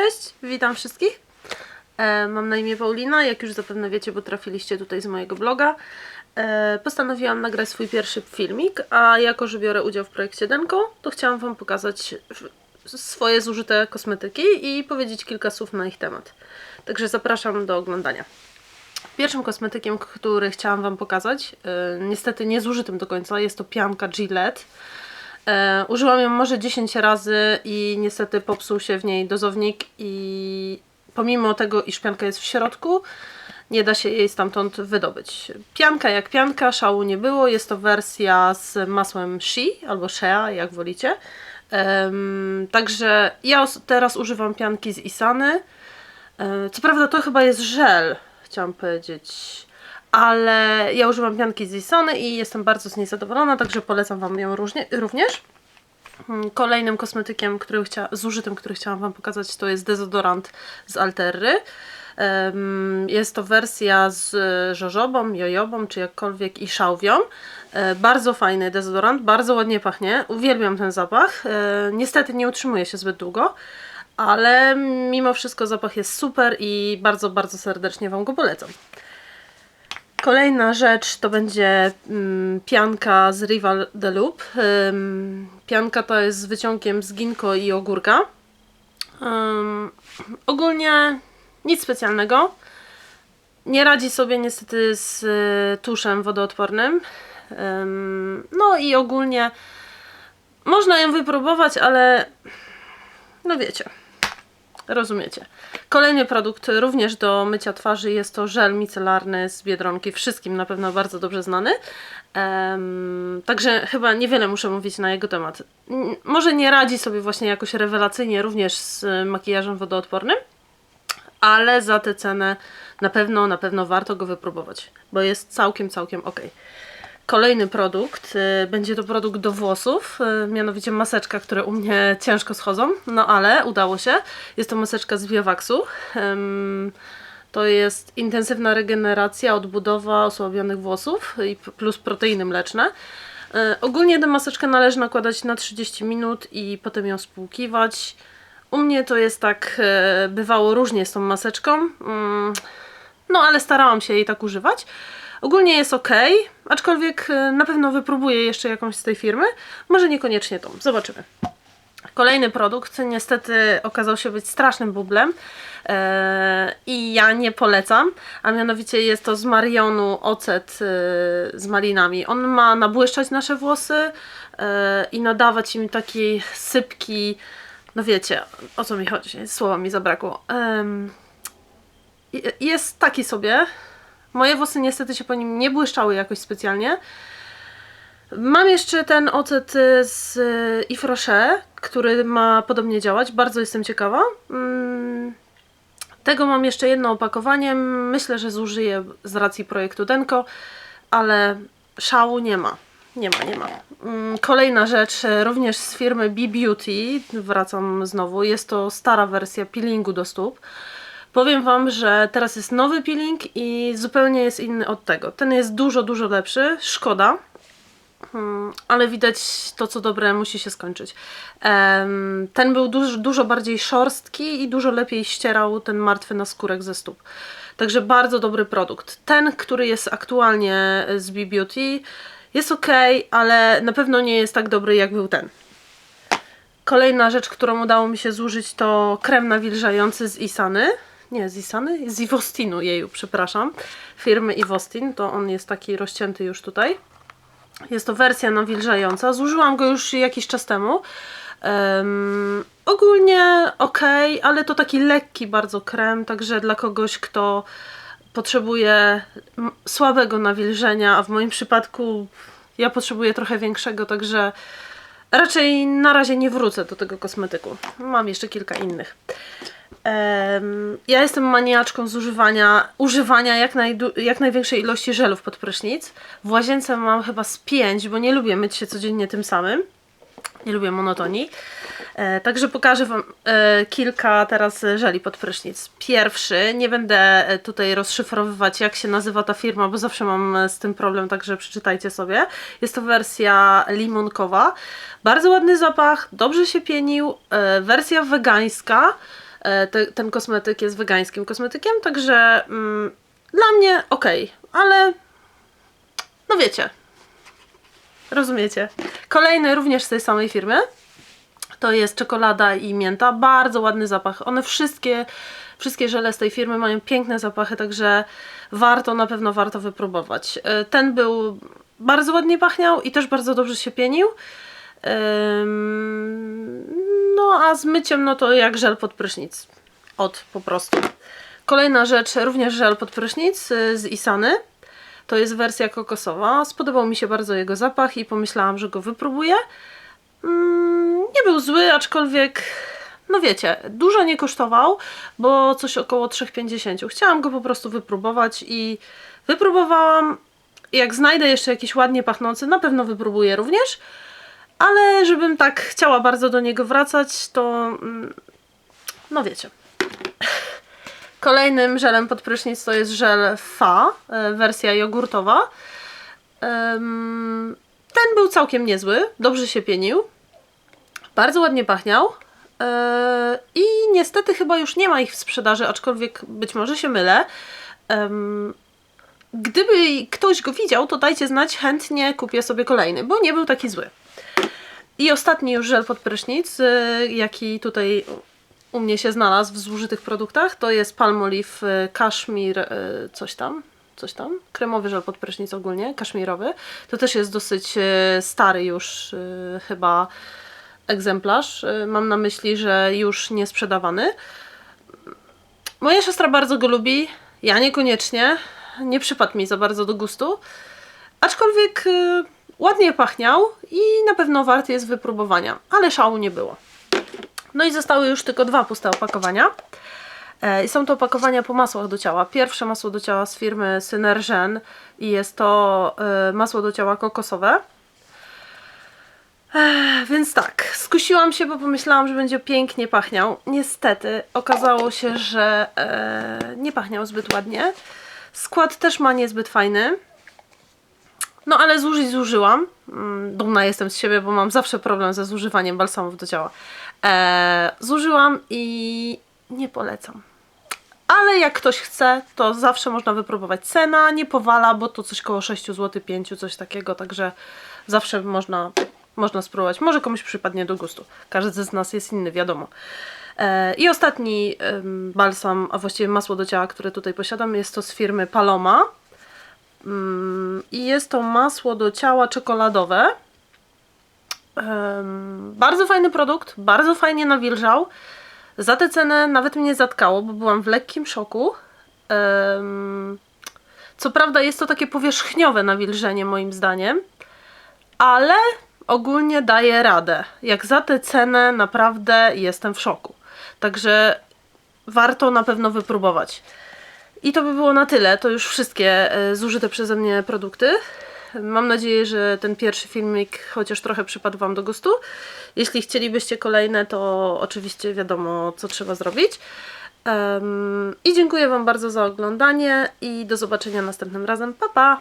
Cześć, witam wszystkich. E, mam na imię Paulina, jak już zapewne wiecie, bo trafiliście tutaj z mojego bloga. E, postanowiłam nagrać swój pierwszy filmik, a jako, że biorę udział w projekcie Denko, to chciałam Wam pokazać swoje zużyte kosmetyki i powiedzieć kilka słów na ich temat. Także zapraszam do oglądania. Pierwszym kosmetykiem, który chciałam Wam pokazać, e, niestety nie zużytym do końca, jest to pianka Gillette. E, użyłam ją może 10 razy i niestety popsuł się w niej dozownik i pomimo tego, iż pianka jest w środku, nie da się jej stamtąd wydobyć. Pianka jak pianka, szału nie było. Jest to wersja z masłem Shea albo Shea, jak wolicie. Em, także ja teraz używam pianki z Isany. E, Co prawda to chyba jest żel, chciałam powiedzieć, ale ja używam pianki z Isony i jestem bardzo z niej zadowolona, także polecam Wam ją również. Mm, Kolejnym kosmetykiem, który chcia, zużytym, który chciałam Wam pokazać, to jest dezodorant z Alterry. Jest to wersja z żożobą, jojobą, czy jakkolwiek i szałwią. E, Bardzo fajny dezodorant, bardzo ładnie pachnie. Uwielbiam ten zapach. E, Niestety nie utrzymuje się zbyt długo, ale mimo wszystko zapach jest super i bardzo, bardzo serdecznie Wam go polecam. Kolejna rzecz to będzie mm, pianka z Rival de Loop. Ym, pianka to jest z wyciągiem z ginko i ogórka. Ym, ogólnie nic specjalnego. Nie radzi sobie niestety z y, tuszem wodoodpornym. Ym, no i ogólnie można ją wypróbować, ale no wiecie, Rozumiecie. Kolejny produkt również do mycia twarzy jest to żel micelarny z Biedronki. Wszystkim na pewno bardzo dobrze znany. Em, także chyba niewiele muszę mówić na jego temat. Może nie radzi sobie właśnie jakoś rewelacyjnie również z makijażem wodoodpornym, ale za tę cenę na pewno, na pewno warto go wypróbować, bo jest całkiem, całkiem ok. Kolejny produkt, y, będzie to produkt do włosów, y, mianowicie maseczka, które u mnie ciężko schodzą, no ale udało się. Jest to maseczka z Biowaxu. To jest intensywna regeneracja, odbudowa osłabionych włosów i plus proteiny mleczne. Y, Ogólnie tę maseczkę należy nakładać na 30 minut i potem ją spłukiwać. U mnie to jest tak, bywało różnie z tą maseczką. Mm, no, ale starałam się jej tak używać. Ogólnie jest ok, aczkolwiek e, na pewno wypróbuję jeszcze jakąś z tej firmy. Może niekoniecznie tą, zobaczymy. Kolejny produkt niestety okazał się być strasznym bublem e, i ja nie polecam, a mianowicie jest to z Marionu ocet e, z malinami. On ma nabłyszczać nasze włosy e, i nadawać im takiej sypki, no wiecie o co mi chodzi, słowa mi zabrakło. Jest taki sobie. Moje włosy niestety się po nim nie błyszczały jakoś specjalnie. Mam jeszcze ten ocet y, z y, Yves Rocher, który ma podobnie działać. Bardzo jestem ciekawa. Mm, Tego mam jeszcze jedno opakowanie. Myślę, że zużyję z racji projektu Denko, ale szału nie ma. Nie ma, nie ma. Mm, Kolejna rzecz, e, również z firmy B Beauty, wracam znowu, jest to stara wersja peelingu do stóp. Powiem Wam, że teraz jest nowy peeling i zupełnie jest inny od tego. Ten jest dużo, dużo lepszy, szkoda, Hmm, ale widać to, co dobre musi się skończyć. Ten był dużo, dużo bardziej szorstki i dużo lepiej ścierał ten martwy naskórek ze stóp. Także bardzo dobry produkt. Ten, który jest aktualnie z B Beauty jest ok, ale na pewno nie jest tak dobry jak był ten. Kolejna rzecz, którą udało mi się zużyć to krem nawilżający z Isany. Nie, z Isany? Z Ivostinu, jeju, przepraszam. Firmy Ivostin, to on jest taki rozcięty już tutaj. Jest to wersja nawilżająca. Zużyłam go już jakiś czas temu. Em, ogólnie ok, ale to taki lekki bardzo krem, także dla kogoś, kto potrzebuje słabego nawilżenia, a w moim przypadku ja potrzebuję trochę większego, także raczej na razie nie wrócę do tego kosmetyku. Mam jeszcze kilka innych. Ja jestem maniaczką zużywania, używania jak, jak największej ilości żelów pod prysznic. W łazience mam chyba z pięć, bo nie lubię myć się codziennie tym samym. Nie lubię monotonii. E, także pokażę Wam e, kilka teraz żeli pod prysznic. Pierwszy, nie będę e, tutaj rozszyfrowywać jak się nazywa ta firma, bo zawsze mam e, z tym problem, także przeczytajcie sobie. Jest to wersja limonkowa. Bardzo ładny zapach, dobrze się pienił. E, wersja wegańska. E, te, ten kosmetyk jest wegańskim kosmetykiem, także mm, dla mnie okej, ale no wiecie, rozumiecie. Kolejny również z tej samej firmy. To jest czekolada i mięta. Bardzo ładny zapach. One wszystkie, wszystkie żele z tej firmy mają piękne zapachy, także warto, na pewno warto wypróbować. E, Ten był bardzo ładnie pachniał i też bardzo dobrze się pienił. No a z myciem, no to jak żel pod prysznic. Od po prostu. Kolejna rzecz, również żel pod prysznic y, z Isany. To jest wersja kokosowa. Spodobał mi się bardzo jego zapach i pomyślałam, że go wypróbuję. Mm, nie był zły, aczkolwiek, no wiecie, dużo nie kosztował, bo coś około 3,50. Chciałam go po prostu wypróbować i wypróbowałam. Jak znajdę jeszcze jakiś ładnie pachnący, na pewno wypróbuję również. Ale żebym tak chciała bardzo do niego wracać, to mm, no wiecie. Kolejnym żelem pod prysznic to jest żel Fa, e, wersja jogurtowa. Ten był całkiem niezły, dobrze się pienił. Bardzo ładnie pachniał. E, I niestety chyba już nie ma ich w sprzedaży, aczkolwiek być może się mylę. Gdyby ktoś go widział, to dajcie znać, chętnie kupię sobie kolejny, bo nie był taki zły. I ostatni już żel pod prysznic, y, jaki tutaj u mnie się znalazł w zużytych produktach, to jest Palmolive y, Kaszmir y, coś tam, coś tam, kremowy żel pod prysznic ogólnie, kaszmirowy. To też jest dosyć stary już chyba egzemplarz. Mam na myśli, że już nie sprzedawany. Moja siostra bardzo go lubi, ja niekoniecznie. Nie przypadł mi za bardzo do gustu. Aczkolwiek ładnie pachniał i na pewno wart jest wypróbowania, ale szału nie było. No i zostały już tylko dwa puste opakowania. E, I są to opakowania po masłach do ciała. Pierwsze masło do ciała z firmy Synergen i jest to e, masło do ciała kokosowe. Ech, Więc tak, skusiłam się, bo pomyślałam, że będzie pięknie pachniał. Niestety okazało się, że e, nie pachniał zbyt ładnie. Skład też ma niezbyt fajny. No ale zużyć zużyłam. Mm, Dumna jestem z siebie, bo mam zawsze problem ze zużywaniem balsamów do ciała. E, zużyłam i nie polecam. Ale jak ktoś chce, to zawsze można wypróbować. Cena nie powala, bo to coś koło 6 zł, 5, coś takiego, także zawsze można, można spróbować. Może komuś przypadnie do gustu. Każdy z nas jest inny, wiadomo. E, I ostatni balsam, a właściwie masło do ciała, które tutaj posiadam, jest to z firmy Paloma. Mm, I jest to masło do ciała czekoladowe. Bardzo fajny produkt, bardzo fajnie nawilżał. Za tę cenę nawet mnie zatkało, bo byłam w lekkim szoku. Co prawda jest to takie powierzchniowe nawilżenie moim zdaniem, ale ogólnie daje radę. Jak za tę cenę naprawdę jestem w szoku. Także warto na pewno wypróbować. I to by było na tyle. To już wszystkie e, zużyte przeze mnie produkty. Mam nadzieję, że ten pierwszy filmik chociaż trochę przypadł Wam do gustu. Jeśli chcielibyście kolejne, to oczywiście wiadomo, co trzeba zrobić. Em, I dziękuję Wam bardzo za oglądanie i do zobaczenia następnym razem. Pa, pa!